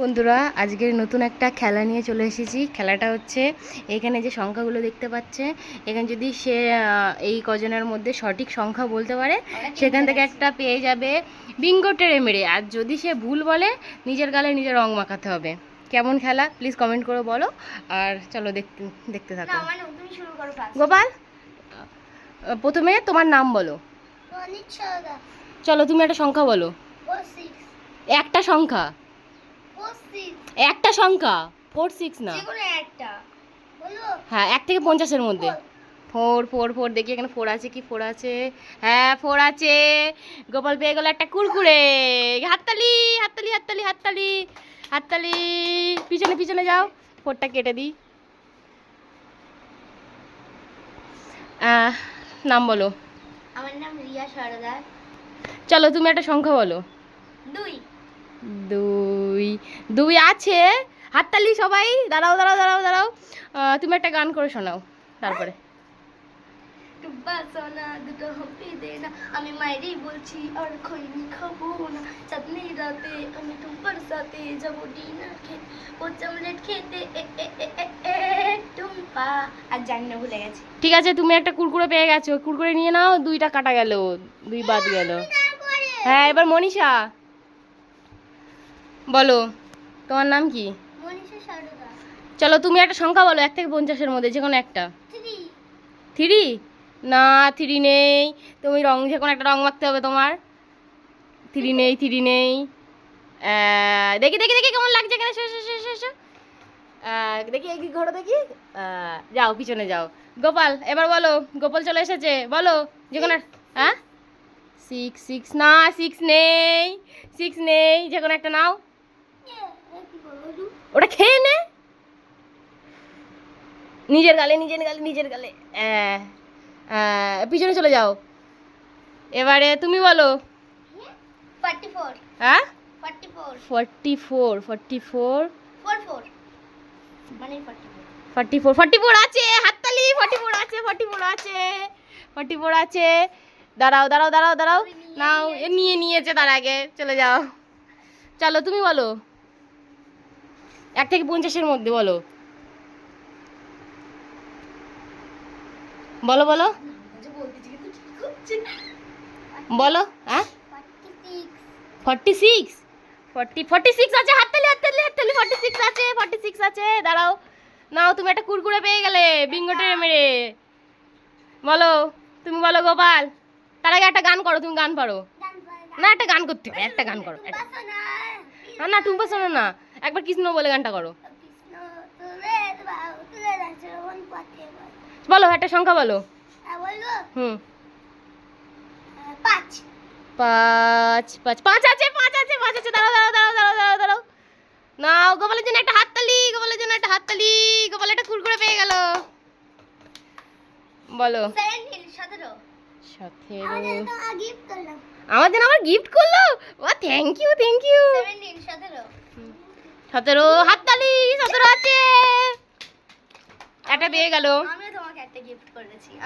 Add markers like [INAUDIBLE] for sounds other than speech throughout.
বন্ধুরা আজকে নতুন একটা খেলা নিয়ে চলে এসেছি। খেলাটা হচ্ছে এখানে যে সংখ্যাগুলো দেখতে পাচ্ছে এখানে যদি সে এই কজনের মধ্যে সঠিক সংখ্যা বলতে পারে সেখান থেকে একটা পেয়ে যাবে বিঙ্গো টেরে মেরে। আর যদি সে ভুল বলে নিজের গালে নিজের রং মাখাতে হবে। কেমন খেলা? প্লিজ কমেন্ট করে বলো। আর চলো দেখতে দেখতে থাকো। গোপাল প্রথমে তোমার নাম বলো। চলো তুমি একটা সংখ্যা বলো। একটা সংখ্যা। একটা সংখ্যা ফোর সিক্স না। হ্যাঁ এক থেকে পঞ্চাশের মধ্যে। ফোর ফোর ফোর দেখি এখানে ফোর আছে কি? ফোর আছে। হ্যাঁ ফোর আছে। গোপাল পেয়ে গেল একটা কুরকুরে। হাততালি হাততালি হাততালি হাততালি হাততালি। পিছনে পিছনে যাও। ফোরটা কেটে দিই। নাম বলো। আমার নাম রিয়া সরদার চলো তুমি একটা সংখ্যা বলো। দুই। দুই দুই আছে। হাততালি সবাই। দাঁড়াও দাঁড়াও দাঁড়াও দাঁড়াও। তুমি একটা গান করে শোনাও তারপরে। টুব্বা সোনা দুটো হপি দে না। আমি মায়েরই বলছি আর খৈনি খাব না। চাঁদনি রাতে আমি টুব্বার সাথে যাব ডিনার খেতে। ও চমলেট খেতে টুম্পা। আর জানি না ভুলে গেছি। ঠিক আছে তুমি একটা কুরকুরে পেয়ে গেছো। কুরকুরে নিয়ে নাও দুইটা কাটা গেল দুই বাদ গেল। হ্যাঁ এবার মনীষা। বলো তোমার নাম কি? চলো তুমি একটা সংখ্যা বলো এক থেকে পঞ্চাশের মধ্যে যে কোনো একটা। থ্রি। না থ্রি নেই। তুমি রং যে কোনো একটা রং মাখতে হবে তোমার। থ্রি নেই থ্রি নেই। দেখি দেখি দেখি কেমন লাগছে এখানে। দেখি এই ঘোরো দেখি। যাও পিছনে যাও। গোপাল এবার বলো গোপাল চলে এসেছে। বলো যে কোনো হ্যাঁ? সিক্স সিক্স না সিক্স নেই। সিক্স নেই যে কোনো একটা নাও। ওটা খেয়ে নে। নিজের গালে নিজের গালে নিজের গালে। পিছনে চলে যাও। এবারে তুমি বলো। হ্যাঁ? Forty four. Forty four forty forty আছে হাততালি ফর্টি ফোর আছে ফর্টি ফোর আছে ফর্টি ফোর আছে। দাঁড়াও দাঁড়াও দাঁড়াও দাঁড়াও। নাও এ নিয়ে নিয়েছে তার আগে। চলে যাও। চলো তুমি বলো। এক থেকে পঞ্চাশের মধ্যে বলো। বলো বলো। বলো হ্যাঁ? Forty six forty six forty forty six আছে হাততালি হাততালি হাততালি ফর্টি সিক্স আছে ফর্টি সিক্স আছে। দাঁড়াও। নাও তুমি একটা কুরকুরে পেয়ে গেলে বিঙ্গোটে মেরে। বলো তুমি বলো গোপাল। তার আগে একটা গান করো তুমি গান পারো। না। একটা গান করতে হবে একটা গান করো না না টুম্পা শোনো না। একবার কৃষ্ণ বলে গানটা করো। বলো। একটা সংখ্যা বলো। হুম। পাঁচ। পাঁচ পাঁচ পাঁচ আছে পাঁচ আছে পাঁচ আছে। দাঁড়াও দাঁড়াও দাঁড়াও দাঁড়াও দাঁড়াও দাঁড়াও। নাও গোপালের জন্য একটা হাততালি গোপালের জন্য একটা হাততালি। গোপাল একটা কুরকুরে পেয়ে গেল। বলো। সতেরো। আমার জন্য আবার গিফট করল? ও thank you thank you seventeen সতেরো। সতেরো হাততালি সতেরো আছে। একটা পেয়ে গেল।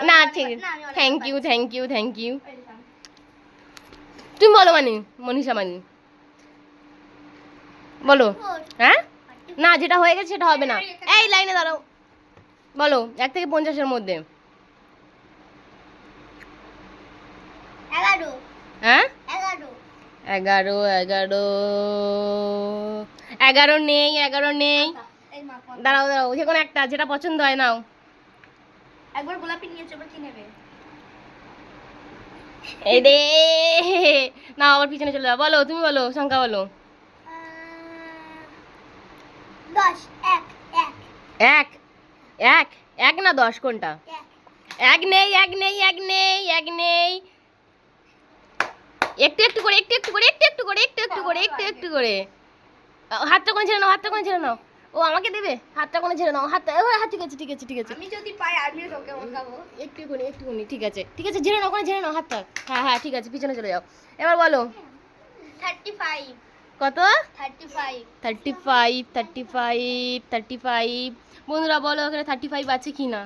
না ঠিক thank you thank you thank you তুমি বলো মানি মনীষা মানি। বলো। হ্যাঁ? না যেটা হয়ে গেছে সেটা হবে না। এই লাইনে দাঁড়াও। বলো এক থেকে পঞ্চাশের মধ্যে। এগারো। হ্যাঁ? এগারো এগারো। এগারো নেই এগারো নেই। মাপ। দাঁড়াও দাঁড়াও যে কোনো একটা যেটা পছন্দ হয় নাও। একবার গোলাপি নিয়েছো এবার কি নেবে? এই রে না আবার পিছনে চলে যাও। বলো তুমি বলো সংখ্যা বলো। দশ এক এক। এক এক এক না দশ কোনটা? এক। নেই এক নেই এক নেই এক নেই। একটু একটু করে একটু একটু করে একটু একটু করে একটু একটু করে একটু একটু করে। হাতটা করে ছেড়ে নাও হাতটা করে ছেড়ে নাও। ও আমাকে দেবে? হাতটা করে ছেড়ে নাও হাতটা ও হাত ঠিক আছে ঠিক আছে ঠিক আছে। আমি যদি পাই আমিও তোকে মাখাবো একটুখানি একটুখানি ঠিক আছে। ঠিক আছে ঝেড়ে নাও ওখানে ঝেড়ে নাও হাতটা। হ্যাঁ হ্যাঁ ঠিক আছে পিছনে চলে যাও। এবার বলো। থার্টি ফাইভ কত? Thirty five thirty five thirty five thirty five বন্ধুরা বলো ওখানে থার্টি ফাইভ আছে কি না?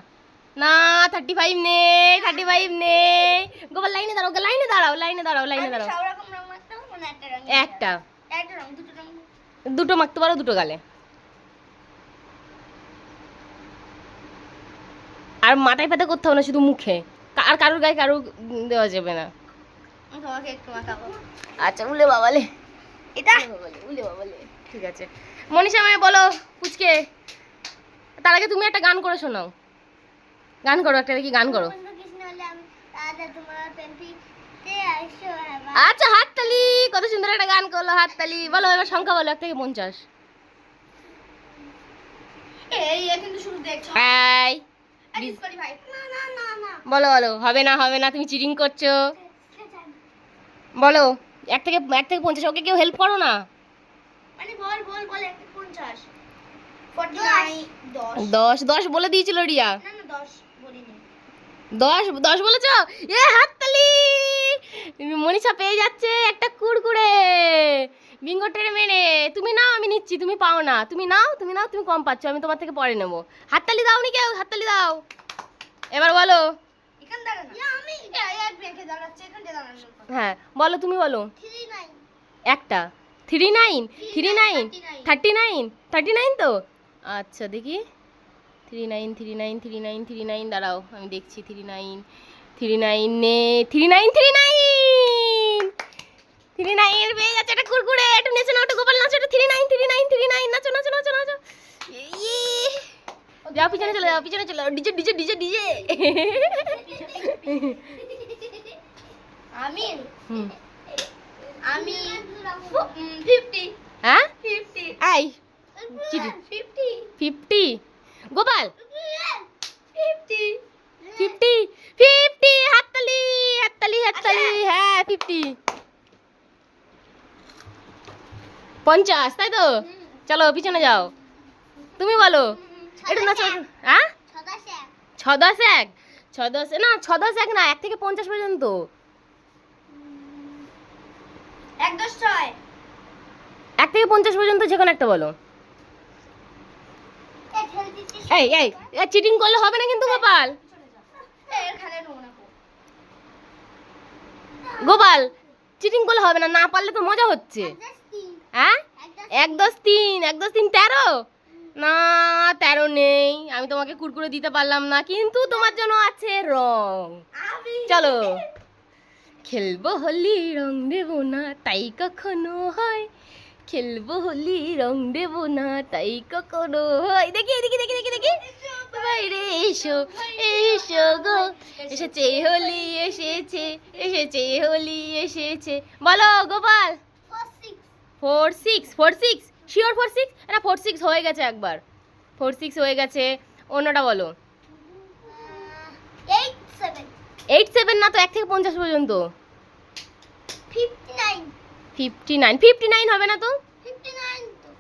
না থার্টি ফাইভ নেই থার্টি ফাইভ নেই। গোপাল লাইনে দাঁড়াও লাইনে দাঁড়াও লাইনে দাঁড়াও লাইনে দাঁড়াও। সব রকম রং মাখতাম একটা রং একটা। একটা রং দুটো রং দুটো মাখতে পারো দুটো গালে। আর মাথায় ফাতে করতে হবে না শুধু মুখে। আর কারোর গায়ে কারোর দেওয়া যাবে না। তোমাকে একটু মাখাবো। আচ্ছা উলে বাবালে। এটা? উলে বাবালে ঠিক আছে। মনীষা আমায় বলো পুচকে। তার আগে তুমি একটা গান করে শোনাও। গান করো একটা দেখি গান করো। কৃষ্ণ হলে আমি তোমার আচ্ছা হাততালি কত সুন্দর একটা গান করল হাততালি। বলো এবার সংখ্যা বলো এক থেকে পঞ্চাশ। বলো বলো হবে না হবে না তুমি চিটিং করছ। বলো এক থেকে এক থেকে পঞ্চাশ ওকে কেউ হেল্প করো না? মানে দশ দশ বলে দিয়েছিল রিয়া। না না দশ। দশ দশ বলেছ? এ হাততালি! মনীষা পেয়ে যাচ্ছে একটা কুড়কুড়ে। বিঙ্গো টেনে মেরে। তুমি নাও আমি নিচ্ছি তুমি পাও না। তুমি নাও তুমি নাও তুমি কম পাচ্ছ আমি তোমার থেকে পরে নেব। হাততালি দাও নি কেউ? হাততালি দাও। এবার বলো। হ্যাঁ বলো তুমি বলো। একটা। Three nine three nine thirty nine thirty nine তো? আচ্ছা দেখি। Three nine three nine three nine three nine দাঁড়াও আমি দেখছি থ্রি নাইন থ্রি নাইন নে three nine three nine three nine পেয়ে যাচ্ছে একটা কুরকুরে একটু নেচে নাও একটু গোপাল নাচো একটু three nine three nine three nine নাচো নাচো নাচো নাচো। ইয়ে। যাও পিছনে চলে যাও পিছনে চলে যাও ডিজে ডিজে ডিজে ডিজে। আমি আমি ফিফটি হ্যাঁ? Fifty I. Fifty fifty Gopal? Fifty fifty fifty হাততালি হাততালি হাততালি হ্যাঁ ফিফটি পঞ্চাশ তাই তো? চলো পিছনে যাও। তুমি বলো। নাচো একটু। হ্যাঁ ছ দশ এক ছ দশ না ছ দশ এক না এক থেকে পঞ্চাশ পর্যন্ত। এক দশ ছয়। এক থেকে পঞ্চাশ পর্যন্ত যে কোনো একটা বলো। এই এই চিটিং করলে হবে না কিন্তু গোপাল। গোপাল চিটিং করলে হবে না না পারলে তো মজা হচ্ছে। হ্যাঁ? এক দশ তিন, এক দশ তিন তেরো? না, তেরো নেই, আমি তোমাকে কুরকুরে দিতে পারলাম না, কিন্তু তোমার জন্য আছে রং। চলো। খেলব হোলি, রং দেবো না, তাই কখনো হয়। খেলব হোলি রং দেবো না তাই কখনো হয়। দেখি দেখি দেখি দেখি দেখি। বাইরে এসো এসো গো। এসেছে হোলি এসেছে এসেছে হোলি এসেছে। বলো Gopal. Four six four six sure four six না ফোর সিক্স হয়ে গেছে একবার। ফোর সিক্স হয়ে গেছে। অন্যটা বলো। এইট সেভেন এইট সেভেন না তো এক থেকে পঞ্চাশ পর্যন্ত। Fifty nine fifty nine fifty nine হবে না তো?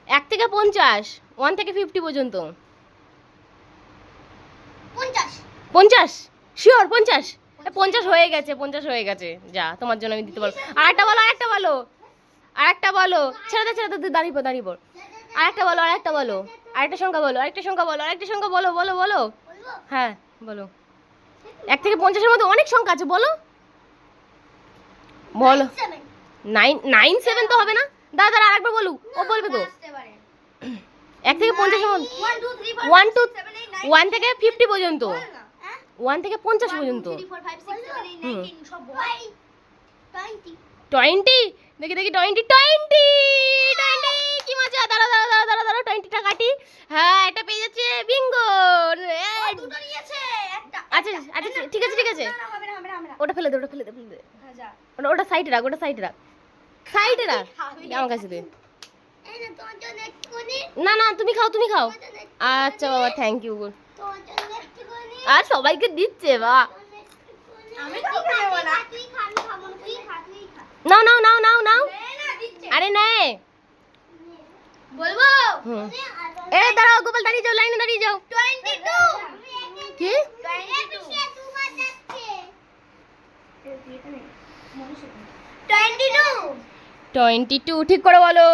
এক থেকে পঞ্চাশ। ওয়ান থেকে ফিফটি পর্যন্ত। পঞ্চাশ। শিওর পঞ্চাশ। পঞ্চাশ। হয়ে গেছে পঞ্চাশ হয়ে গেছে। যা তোমার জন্য আমি দিতে পারব। আরেকটা বলো আরেকটা বলো। আরেকটা বলো। ছেড়ে দে ছেড়ে দে তুই দাঁড়িয়ে পড় দাঁড়িয়ে পড়। আরেকটা বলো আরেকটা বলো। আরেকটা সংখ্যা বলো আরেকটা সংখ্যা বলো আরেকটা সংখ্যা বলো বলো বলো। হ্যাঁ বলো। এক থেকে পঞ্চাশের মধ্যে অনেক সংখ্যা আছে বলো। বলো। নাইন নাইন সেভেন তো হবে না? দাদা দাদা আরেকবার বলুক। ও বলবে তো। এক থেকে পঞ্চাশের ওয়ান টু ওয়ান থেকে ফিফটি পর্যন্ত। ওয়ান থেকে পঞ্চাশ পর্যন্ত। টোয়েন্টি দেখি দেখি টোয়েন্টি টোয়েন্টি কি মজা। দাঁড়া দাঁড়া দাঁড়া দাঁড়া দাঁড়া টোয়েন্টিটা কাটি। হ্যাঁ এটা পেয়ে যাচ্ছে বিঙ্গো একটা আচ্ছা আচ্ছা ঠিক আছে ঠিক আছে। ওটা ফেলে দে ওটা ফেলে দে ফেলে দে। হ্যাঁ, ওটা ওটা সাইডে রাখ ওটা সাইডে রাখ। সাইডে রাখ আমার কাছে দে। না না না তুমি খাও তুমি খাও। আচ্ছা বাবা থ্যাংক ইউ একটুখানি। আর সবাইকে দিচ্ছে বা। আমি কাউকে দেবো না। তুই খাবি খাব না, তুই খা তুই খা নাও নাও নাও নাও নাও। আরে নে। বলব? এ দাঁড়াও গোপাল দাঁড়িয়ে যাও লাইনে দাঁড়িয়ে যাও। 22 কি টোয়েন্টি টু ঠিক করে বলো।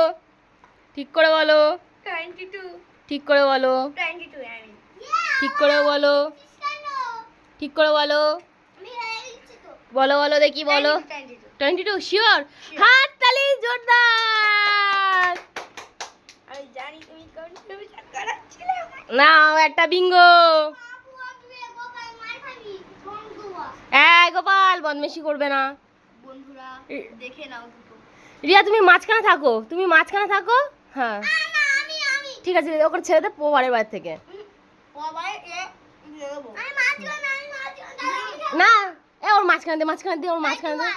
ঠিক করে বলো। 22 ঠিক করে বলো। 22 আমি ঠিক করে বলো। ঠিক করে বলো। বলো বলো দেখি বলো। টোয়েন্টি টু শিওর হাত তালি জোরদার। নাও একটা বিঙ্গো আপনি গোপাল বদমেশি করবে না। বন্ধুরা দেখে নাও। রিয়া তুমি মাঝখানে থাকো। তুমি মাঝখানে থাকো। হ্যাঁ। না আমি আমি। ঠিক আছে ওকে ছেড়ে দে পরের বাড়ি থেকে। না এ ওর মাঝখানে দে মাঝখানে দে ওর মাঝখানে দে।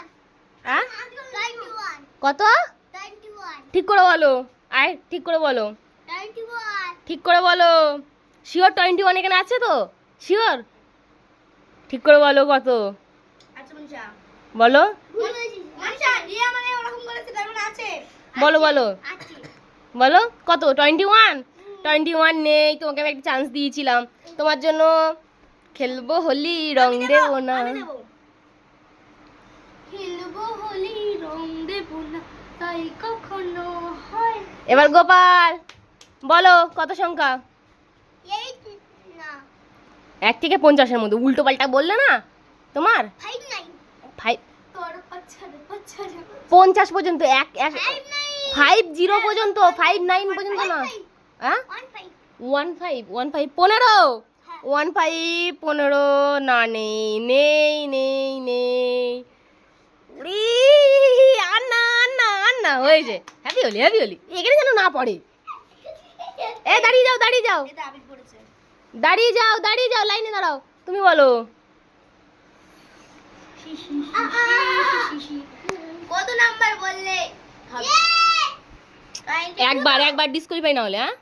হ্যাঁ? কত? ঠিক করে বলো। আয় ঠিক করে বলো। ঠিক করে বলো। শিওর টোয়েন্টি ওয়ান এখানে আছে তো? শিওর ঠিক করে বলো কত। আচ্ছা বলো। রিয়া মানে বলো বলো। বলো কত? টোয়েন্টি ওয়ান টোয়েন্টি ওয়ান নেই তোমাকে আমি একটা চান্স দিয়েছিলাম। তোমার জন্য খেলব হোলি রং দেবো না। খেলব হোলি রং দেব না তাই কখনো হয় এবার গোপাল বলো কত সংখ্যা? এক থেকে পঞ্চাশের মধ্যে উল্টো পাল্টা বললে না? তোমার? ফাইভ পঞ্চাশ পর্যন্ত এক এক ফাইভ জিরো পর্যন্ত ফাইভ নাইন পর্যন্ত না। হ্যাঁ? ওয়ান ফাইভ ওয়ান ফাইভ পনেরো। হ্যাঁ। ওয়ান ফাইভ পনেরো না নেই নেই নেই নেই। আর না আর না আর না হয়েছে হ্যাপি হলি হ্যাপি হলি এখানে যেন না পড়ে। এ দাঁড়িয়ে যাও দাঁড়িয়ে যাও। দাঁড়িয়ে যাও দাঁড়িয়ে যাও লাইনে দাঁড়াও। তুমি বলো। কত নাম্বার বললে? একবার একবার ডিসকোয়ালিফাই না হলে হ্যাঁ?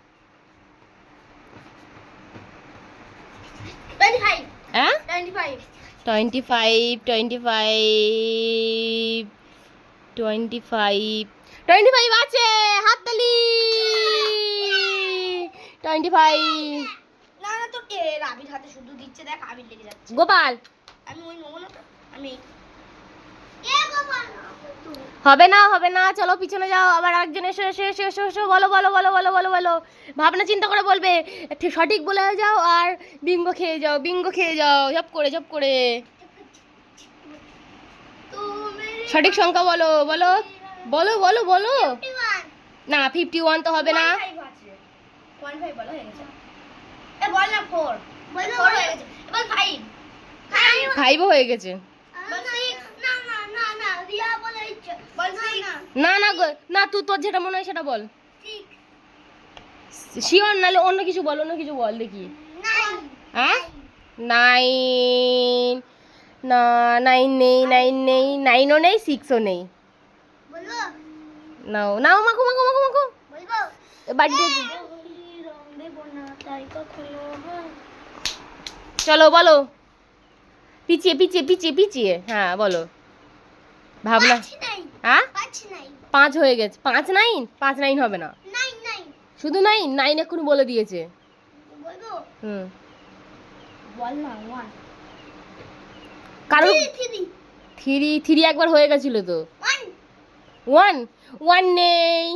টোয়েন্টি ফাইভ হ্যাঁ? Twenty five twenty five twenty five আছে হাততালি! টোয়েন্টি ফাইভ না না তো কে আবির হাতে শুধু দিচ্ছে দেখ আবির লেগে যাচ্ছে। গোপাল! আমি ওই নেব না হবে না হবে না চলো পিছনে যাও আবার একজন এসো এসো এসো এসো এসো বলো বলো বলো বলো বলো বলো। ভাবনা চিন্তা করে বলবে ঠিক সঠিক বলে যাও আর বিঙ্গো খেয়ে যাও বিঙ্গো খেয়ে যাও ঝপ করে ঝপ করে। সঠিক সংখ্যা বলো বলো বলো বলো বলো। না ফিফটি ওয়ান তো হবে না। 15 আছে 15 বলা হয়ে গেছে। না 4 বল 4 গেছে এবার 5 5 ফাইভও গেছে বল 6 না না না না রিয়া বলে ইচ্ছে বল 6 না। না গো না তুই তোর যেটা মনে হয় সেটা বল। শিওর নাহলে অন্য কিছু বল অন্য কিছু বল দেখি। হ্যাঁ? নাইন না নাইন নেই নাইন নেই নাইনও নেই সিক্সও নেই। নাও নাও মাখো মাখো মাখো মাখো। কখনো হয়। চলো বলো। পিছিয়ে পিছিয়ে পিছিয়ে পিছিয়ে হ্যাঁ বলো। ভাবনা হ্যাঁ? পাঁচ হয়ে গেছে। পাঁচ নাইন? পাঁচ নাইন হবে না। নাই নাই শুধু নাইন? নাইন এক্ষুনি বলে দিয়েছে। হুম। বল না 1 কারণ থ্রি থ্রি। একবার হয়ে গেছিল তো। ওয়ান। ওয়ান? নেই।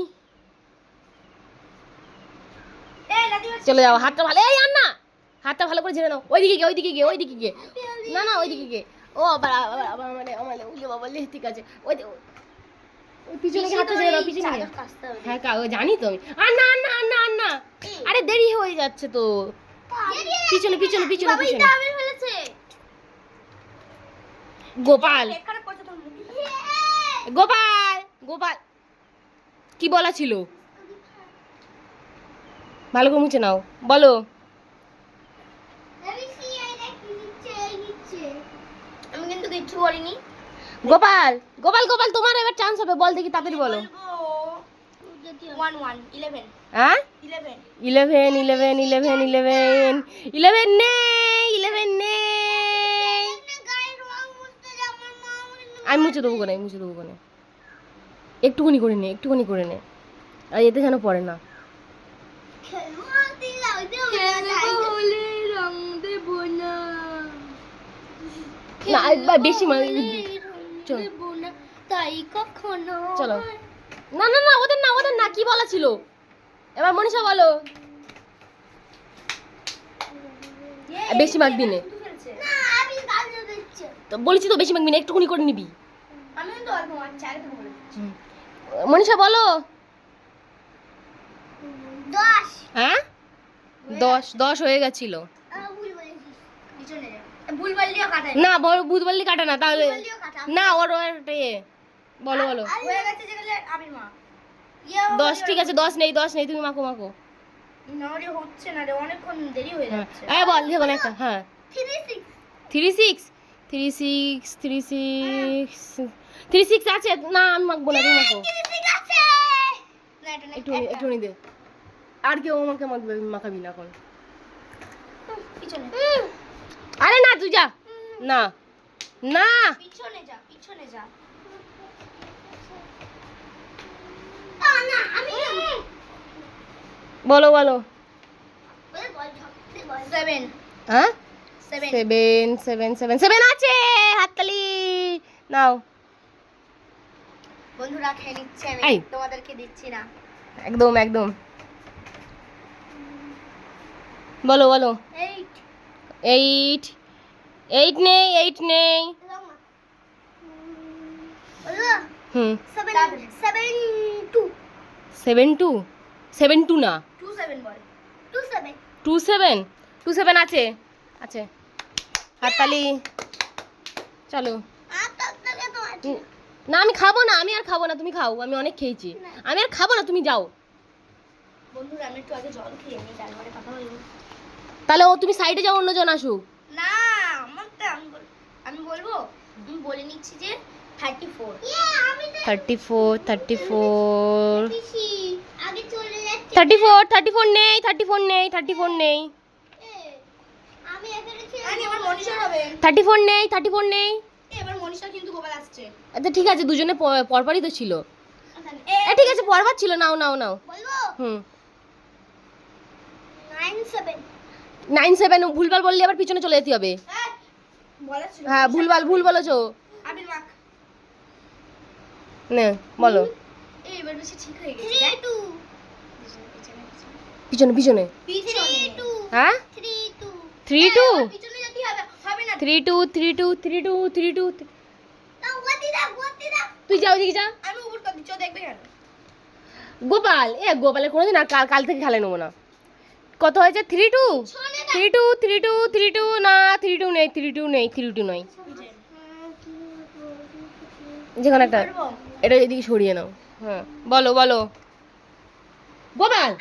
চলে যাও হাতটা ভালো এই আর না হাতটা ভালো করে ঝেড়ে নাও। ওইদিকে গিয়ে ওইদিকে গিয়ে ওইদিকে গিয়ে। না না ওইদিকে গিয়ে। ও আবার আবার আবার মানে আমার উল্লে বাবা লে ঠিক আছে। ওই পিছনে গিয়ে হাতটা ঝেড়ে নাও পিছনে গিয়ে। হ্যাঁ কা জানি তো আমি। আর না আর না আর না আর না আরে দেরি হয়ে যাচ্ছে তো। পিছনে পিছনে পিছনে পিছনে। গোপাল। গোপাল গোপাল। কি বলা ছিল? ভালো করে মুছে নাও। বলো আমি কিন্তু কিচ্ছু গোপাল গোপাল গোপাল তোমার এবার চান্স হবে। বল দেখি তাড়াতাড়ি বলো। ইলেভেন হ্যাঁ? Eleven eleven eleven eleven eleven eleven নেই ইলেভেন নেই। আমি মুছে দেবো কোনে মুছে দেবো কোনে। একটুখানি করে নে একটুখানি করে নে। আর এতে যেন পড়ে না। না একবার বেশি মানে তাই কখনো চলো। না না না ওদের না ওদের না কি বলা ছিল? এবার মনীষা বলো। বেশি মাখবি নে তো বলেছি তো বেশি মাখবি না একটুখানি করে নিবি। মনীষা বলো। হ্যাঁ? দশ দশ হয়ে গেছিল। পিছনে না বড় বুধ বললি কাটা না তাহলে না ওর ওর ইয়ে। বলো বলো। দশ ঠিক আছে দশ নেই দশ নেই তুমি মাখো মাখো। না হচ্ছে না রে অনেকক্ষণ দেরি হয়ে যাচ্ছে। বল একটা হ্যাঁ। Three six three six three six three six আছে? না আমি মাখবো না তুমি মাখো। একটু একটু দে। আর কেউ আমাকে মাখবে মাখাবি না এখন পিছনে আরে না তুই যা না। না। পিছনে যা পিছনে যা। আ, না আমি বলো বলো সেভেন হ্যাঁ? Seven seven seven seven seven আছে হাততালি। নাও। বন্ধুরা খেয়ে নিচ্ছে আমি তোমাদেরকে দিচ্ছি না। একদম একদম। বলো বলো। এইট এইট এইট নেই এইট নেই হুম সেভেন টু সেভেন টু না two seven two seven two seven আছে? আছে হাততালি। চলো। না আমি খাব না আমি আর খাব না তুমি খাও আমি অনেক খেয়েছি। আমি আর খাব না তুমি যাও। বন্ধুরা আমি একটু আগে জল খেয়ে নিই তারপরে কথা বলব তাহলে ও তুমি সাইডে যাও অন্যজন আসুক। না আমারটা আমি আমি বলব? আমি বলে নিচ্ছি যে thirty four thirty four thirty four আগে চলে যাচ্ছে। থার্টি ফোর থার্টি ফোর নেই থার্টি ফোর নেই। থার্টি ফোর নেই থার্টি ফোর নেই থার্টি ফোর নেই এবার মনীষা কিন্তু গোপাল আসছে। আচ্ছা ঠিক আছে দুজনে পরপরই তো ছিল। এ এ ঠিক আছে পরবার ছিল নাও নাও নাও। হুম। নাইন সেভেন নাইন সেভেন ভুলভাল বললে আবার পিছনে চলে যেতে হবে। হ্যাঁ, হ্যাঁ ভুলভাল ভুল বলেছ। না বলো। পিছনে পিছনে। হ্যাঁ? Three two three two three two three two three two তুই যাও দিকে যা। গোপাল এ গোপালের কোনোদিন কাল থেকে খেলে নেব না। কত হয়েছে? Three two three two three two three two না থ্রি টু নেই থ্রি টু নেই থ্রি টু নয়। যেখানে একটা এটা এদিকে সরিয়ে নাও। হ্যাঁ বলো বলো। গোপাল!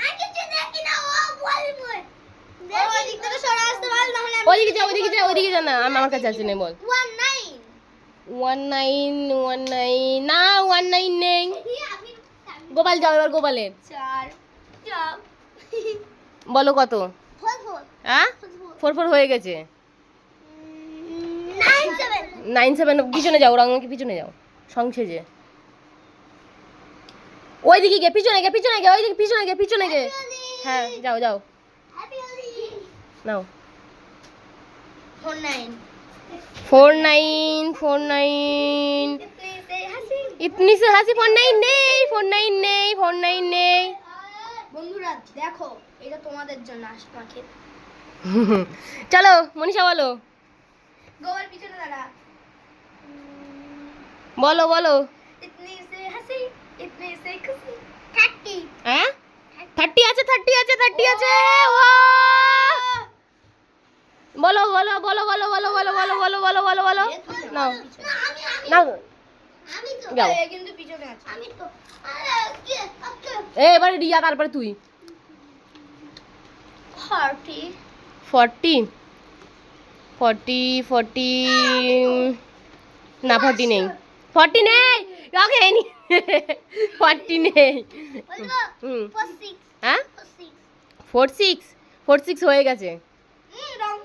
ওদিক যা ওইদিকে যা ওইদিকে যা না আমি আমার কাছে আছে নেই বল। One nine one nine one nine না ওয়ান নাইন নেই। গোপাল যাও এবার গোপালের। চার চার [LAUGHS] বলো কত? হ্যাঁ? ফোর ফোর হয়ে গেছে। Nine seven. পিছনে যাও রঙকে পিছনে যাও সংসেজে। ওই দিকে গে পিছনে গে পিছনে গে ওই দিকে পিছনে গে পিছনে গে হ্যাঁ যাও যাও। নাও। Four nine. ফোর নাইন ইতনি সে হাসি ফোর নাইন নেই ফোর নাইন নেই ফোর নাইন নেই। বন্ধুরা দেখো। এটা তোমাদের জন্য চলো মনীষা বলো গোবর পিছনে দাঁড়া বলো বলো ইতনি সে হাসি ইতনি সে খুশি 30 হ্যাঁ 30 আছে 30 আছে 30 আছে ও বলো বলো বলো বলো বলো বলো বলো বলো বলো বলো বলো নাও নাও আমি তো কিন্তু পিছনে আমি তো এবারে রিয়া তারপরে তুই থার্টি ফর্টি ফর্টি ফর্টি না ফর্টি নেই। ফর্টি নেই! রকে নি ফর্টি নেই। হুম। হ্যাঁ? ফোর সিক্স ফোর সিক্স হয়ে গেছে। রং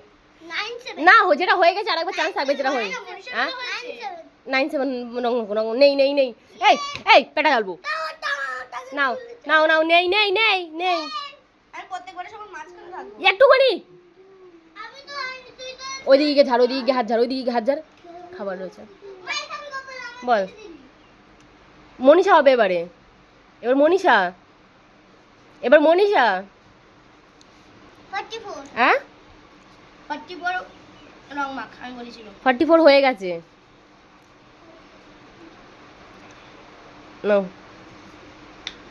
না যেটা হয়ে গেছে আরেকবার চান্স থাকবে যেটা হয়ে হ্যাঁ? নাইন সেভেন রঙ রঙ নেই নেই নেই। এই এই পেটা ঢালবো নাও নাও নাও নেই নেই নেই নেই। আমি প্রত্যেকবারে সবার মাঝখানে থাকব। একটুখানি। আমি তো তুই তো ওইদিকে ঝাড় ওইদিকে হাত ঝাড় ওইদিকে হাত ঝাড়। খাবার রয়েছে। বল। মনীষা হবে এবারে। এবার মনীষা। এবার মনীষা। হ্যাঁ? ফর্টি ফোর হয়ে গেছে। নাও।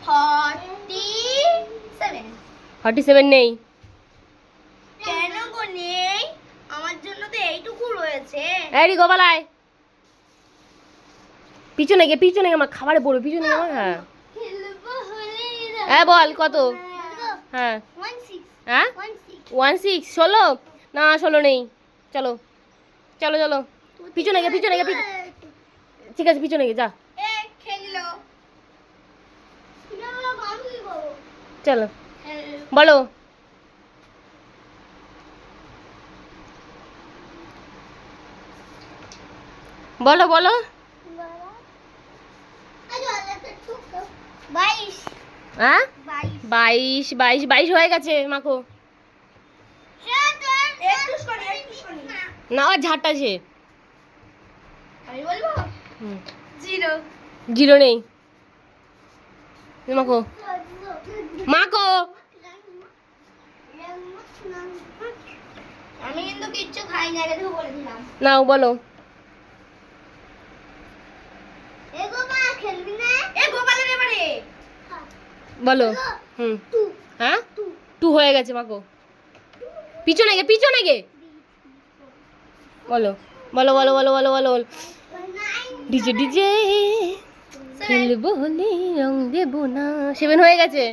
Forty seven. ফর্টি সেভেন নেই। কেন গো নেই? আমার জন্য তো এইটুকু রয়েছে। এই গোপালায়। পিছনে গিয়ে পিছনে আমার খাবারে পড়বে পিছনে আমার হ্যাঁ। হ্যাঁ বল কত? হ্যাঁ। হ্যাঁ। ওয়ান সিক্স ষোলো? না ষোলো নেই। চলো। চলো চলো। পিছনে গিয়ে পিছনে গিয়ে ঠিক আছে পিছনে গিয়ে যা। চলো। বলো। বলো বলো। হ্যাঁ? বাইশ বাইশ বাইশ হয়ে গেছে মাখো। না বলব? হুম। জিরো। জিরো নেই। মাখো। মাখো। আমি কিন্তু কিচ্ছু খাই না থেকে বলে দিলাম। নাও বলো। এ গোপা খেলবি না? এ গোপালের এবারে। বলো হুম। হ্যাঁ? টু হয়ে গেছে মাখো। পিছনে গে পিছনে গে। বলো বলো বলো বলো বলো বলো বলো। ডিজে ডিজে খেলব হলে রং দেবো না। সেভেন হয়ে গেছে।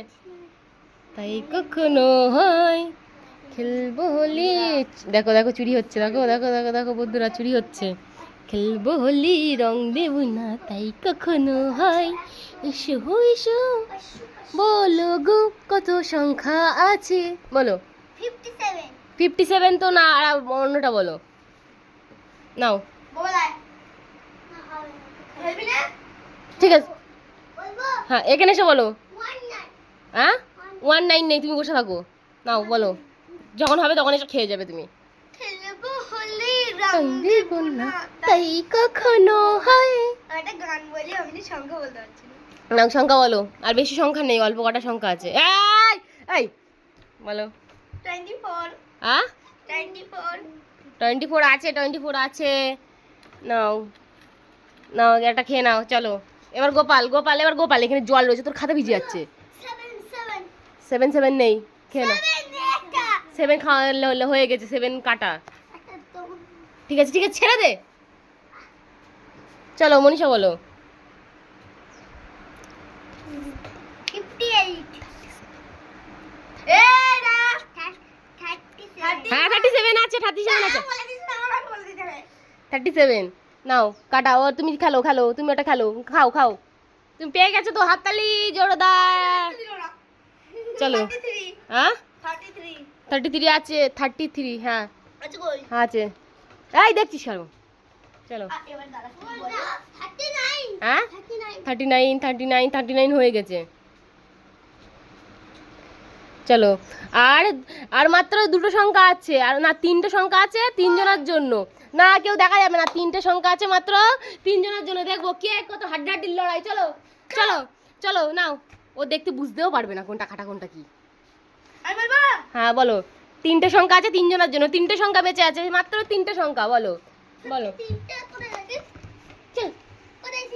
তাই কখনো হয় খেলব হোলি। দেখো দেখো চুরি হচ্ছে দেখো দেখো দেখো দেখো বন্ধুরা চুরি হচ্ছে। খেলব হোলি রং দেব না তাই কখনো হয় এসো এসো বলো গো কত সংখ্যা আছে? বলো। Fifty seven. তো না আর অন্যটা বলো। নাও। ঠিক আছে। হ্যাঁ এখানে এসে বলো। হ্যাঁ? ওয়ান নাইন নেই তুমি বসে থাকো। নাও বলো। যখন হবে তখন এসে খেয়ে যাবে তুমি। তাই কখনো হয়? গান বলি আমি সংখ্যা বলতে পারছি না। নাও সংখ্যা বলো। আর বেশি সংখ্যা নেই অল্প কটা সংখ্যা আছে। এই এই বলো। টোয়েন্টি ফোর হ্যাঁ টোয়েন্টি ফোর টোয়েন্টি ফোর আছে টোয়েন্টি ফোর আছে। নাও। নাও একটা খেয়ে নাও চলো। এবার গোপাল গোপাল এবার গোপাল এখানে জল রয়েছে তোর খাতা ভিজে যাচ্ছে। সেভেন সেভেন নেই খেয়ে নাও। সেভেন খাওয়া হলে হয়ে গেছে সেভেন কাটা। ঠিক আছে ঠিক আছে ছেড়ে দে। চলো মনীষা বলো। না। হ্যাঁ থার্টি সেভেন আছে। থার্টি সেভেন আছে না থার্টি সেভেন নাও কাটা। ও তুমি খেলো খেলো তুমি ওটা খেলো। খাও খাও। তুমি পেয়ে গেছো তো হাততালি জোরদার। চলো। হ্যাঁ? থার্টি থ্রি আছে থার্টি থ্রি হ্যাঁ। আচ্ছা আছে। এই দেখছিস কেন চলো। হ্যাঁ thirty nine thirty nine thirty nine হয়ে গেছে। চলো। আর আর মাত্র দুটো সংখ্যা আছে। আর না তিনটে সংখ্যা আছে তিনজনের জন্য। না কেউ দেখা যাবে না। তিনটে সংখ্যা আছে মাত্র তিনজনের জন্য। দেখব কে কত হাড্ডাহাড্ডির লড়াই। চলো চলো চলো নাও। ও দেখতে বুঝতেও পারবে না কোনটা খাটা কোনটা কি। হ্যাঁ বলো। তিনটে সংখ্যা আছে তিনজনের জন্য। তিনটে সংখ্যা বেঁচে আছে। মাত্র তিনটে সংখ্যা বলো। বলো।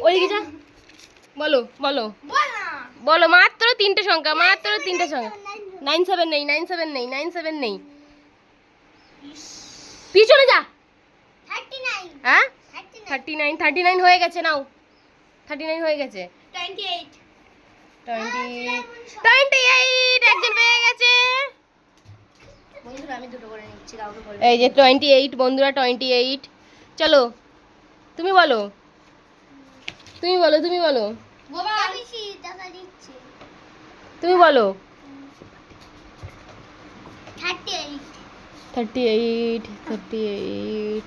ওইদিকে যা। বলো বলো। বলো। মাত্র তিনটে সংখ্যা মাত্র তিনটে সংখ্যা। নাইন সেভেন নেই নাইন সেভেন নেই নাইন সেভেন নেই পিছনে যা। হ্যাঁ? থার্টি নাইন থার্টি নাইন হয়ে গেছে নাও। থার্টি নাইন হয়ে গেছে। Twenty eight twenty twenty eight একজন পেয়ে গেছে। বন্ধুরা আমি দুটো করে নিচ্ছি কাউকে বলব এই যে টোয়েন্টি এইট বন্ধুরা টোয়েন্টি এইট চলো তুমি বলো। তুমি বলো তুমি বলো। আমি টাকা দিচ্ছি। তুমি বলো। Thirty eight thirty eight thirty eight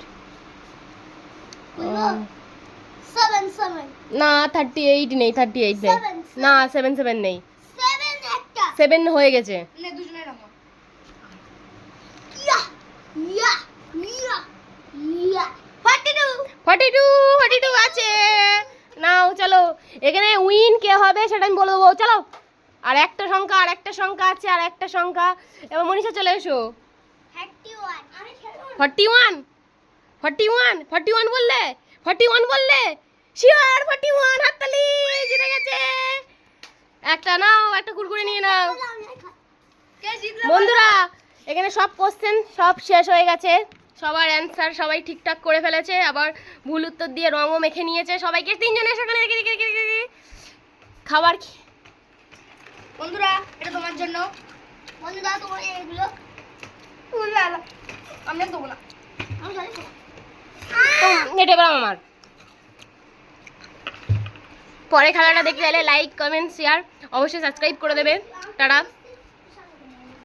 seven seven না থার্টি এইট নেই। থার্টি এইট নেই না সেভেন সেভেন নেই। সেভেন হয়ে গেছে। Yeah yeah yeah yeah. Forty two forty two আছে। নাও চলো। এখানে উইন কে হবে সেটা আমি বলে দেবো। চলো। আর একটা সংখ্যা আর একটা সংখ্যা আছে আর একটা সংখ্যা। এবার মনীষা চলে এসো। Forty one forty one forty one বললে? ফর্টি ওয়ান বললে? শিওর ফর্টি ওয়ান হাততালি জিতে গেছে। একটা নাও একটা কুরকুরে নিয়ে নাও। বন্ধুরা এখানে সব কোশ্চেন সব শেষ হয়ে গেছে। সবার অ্যান্সার সবাই ঠিকঠাক করে ফেলেছে। আবার ভুল উত্তর দিয়ে রঙও মেখে নিয়েছে সবাইকে। তিনজনের সেখানে খাবার বন্ধুরা এটা তোমার জন্য। বন্ধুরা তোমার এগুলো উল্লা আমি দেবো না। আমি এটা এবার আমার। পরে খেলাটা দেখতে গেলে লাইক কমেন্ট শেয়ার অবশ্যই সাবস্ক্রাইব করে দেবে। টাটা।